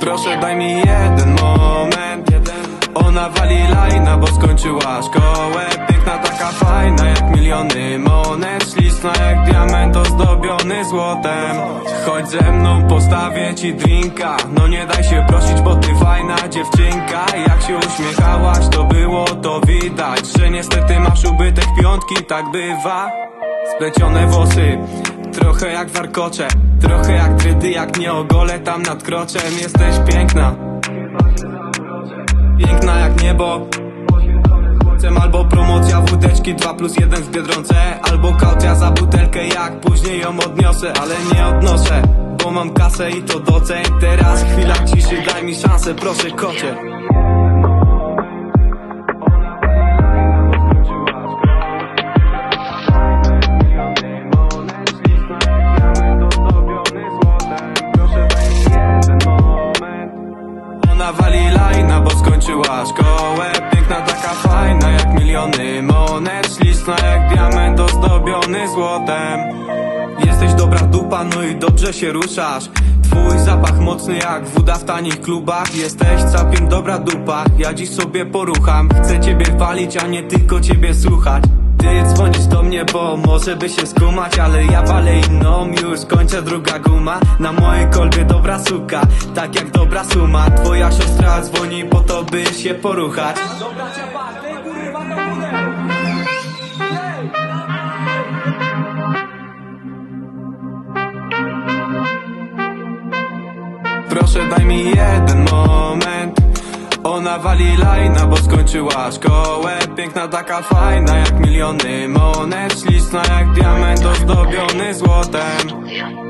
Proszę daj mi jeden moment Ona wali lajna, bo skończyła szkołę. Piękna taka fajna jak miliony monet. Śliczna jak diament ozdobiony złotem. Chodź ze mną, postawię ci drinka. No nie daj się prosić, bo ty fajna dziewczynka. Jak się uśmiechałaś, to było to widać Że niestety masz ubytek piątki, tak bywa. Splecione włosy, trochę jak warkocze. Trochę jak drydy, jak nie ogolę tam nad kroczem. Jesteś piękna Piękna jak niebo. Albo promocja wódeczki 2 plus 1 w Biedronce Albo kaucja za butelkę jak później ją odniosę Ale nie odnoszę, bo mam kasę i to doceń. Teraz chwila ciszy, daj mi szansę, proszę kocie lajna, bo skończyła szkołę. Piękna taka fajna jak miliony monet. Śliczna jak diament ozdobiony złotem. Jesteś dobra dupa, no i dobrze się ruszasz. Twój zapach mocny jak woda w tanich klubach. Jesteś całkiem dobra dupa, ja dziś sobie porucham. Chcę ciebie walić, a nie tylko ciebie słuchać ty dzwonisz do mnie, bo może by się skumać Ale ja walę inną, już kończę druga guma Na mojej kolbie. Dobra suka, tak jak dobra suma. Twoja siostra dzwoni po to, by się poruchać. Dobra ciapa, ty kurwa na górę! Proszę daj mi jeden moment Ona wali lajna, bo skończyła szkołę. Piękna taka fajna jak miliony monet. Śliczna jak diament ozdobiony złotem.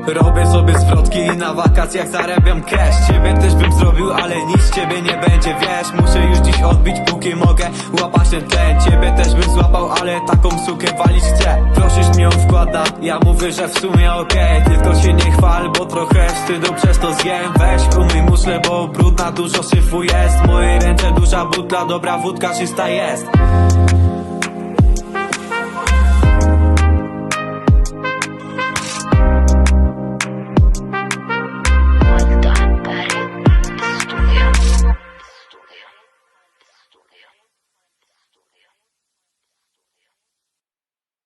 Robię sobie zwrotki i na wakacjach zarabiam cash. Ciebie też bym zrobił, ale nic z ciebie nie będzie, wiesz. Muszę już dziś odbić, póki mogę łapać ten tlen. Ciebie też bym złapał, ale taką sukę walić chcę. Prosisz mnie o wkłada, ja mówię, że w sumie okej. Tylko się nie chwal, bo trochę wstydu przez to zjem. Weź umyj muszlę, bo brudna dużo syfu jest. W mojej ręce duża butla, dobra wódka czysta jest